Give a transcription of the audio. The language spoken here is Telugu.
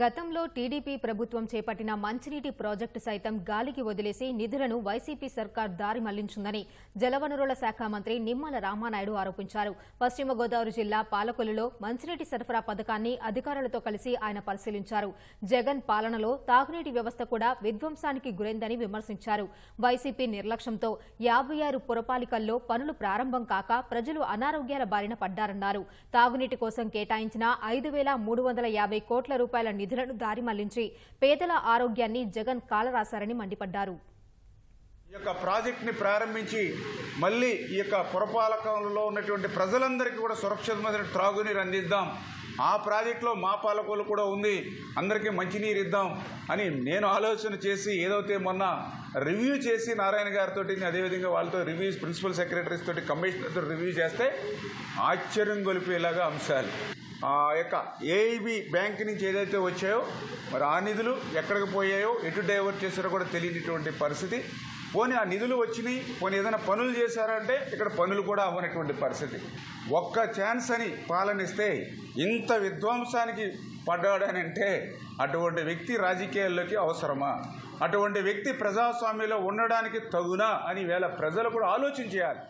గతంలో టీడీపీ ప్రభుత్వం చేపట్టిన మంచినీటి ప్రాజెక్టు సైతం గాలికి వదిలేసి నిధులను వైసీపీ సర్కార్ దారి మళ్ళించిందని జలవనరుల శాఖ మంత్రి నిమ్మల రామానాయుడు ఆరోపించారు. పశ్చిమ గోదావరి జిల్లా పాలకొల్లులో మంచినీటి సరఫరా పథకాన్ని అధికారులతో కలిసి ఆయన పరిశీలించారు. జగన్ పాలనలో తాగునీటి వ్యవస్థ కూడా విధ్వంసానికి గురైందని విమర్శించారు. వైసీపీ నిర్లక్ష్యంతో యాభై ఆరు పురపాలికల్లో పనులు ప్రారంభం కాక ప్రజలు అనారోగ్యాల బారిన పడ్డారన్నారు. తాగునీటి కోసం కేటాయించిన ఐదు వేల మూడు వందల యాభై కోట్ల రూపాయల నిధులను దారి మళ్ళించి పేదల ఆరోగ్యాన్ని జగన్ కాలరాశారని మండిపడ్డారు. ఈ యొక్క ప్రాజెక్ట్ని ప్రారంభించి మళ్ళీ ఈ యొక్క పురపాలకంలో ఉన్నటువంటి ప్రజలందరికీ కూడా సురక్షితమైన త్రాగునీరు అందిద్దాం. ఆ ప్రాజెక్టులో మా పాలకులు కూడా ఉంది. అందరికీ మంచినీరు ఇద్దాం అని నేను ఆలోచన చేసి ఏదైతే మొన్న రివ్యూ చేసి నారాయణ గారితో అదేవిధంగా వాళ్ళతో రివ్యూస్ ప్రిన్సిపల్ సెక్రటరీస్ తోటి కమిషనర్తో రివ్యూ చేస్తే ఆశ్చర్యం గొలిపేలాగా అంశాలు. యొక్క ఏఐబి బ్యాంక్ నుంచి ఏదైతే వచ్చాయో మరి ఆ నిధులు ఎక్కడికి పోయాయో ఎటు డైవర్ట్ చేశారో కూడా తెలియనిటువంటి పరిస్థితి. పోనీ ఆ నిధులు వచ్చినాయి పోనీ ఏదైనా పనులు చేశారంటే ఇక్కడ పనులు కూడా అవ్వనటువంటి పరిస్థితి. ఒక్క ఛాన్స్ అని పాలనిస్తే ఇంత విధ్వంసానికి పడ్డాడనంటే అటువంటి వ్యక్తి రాజకీయాల్లోకి అవసరమా? అటువంటి వ్యక్తి ప్రజాస్వామ్యంలో ఉండడానికి తగునా అని వేళ ప్రజలు కూడా ఆలోచించేయాలి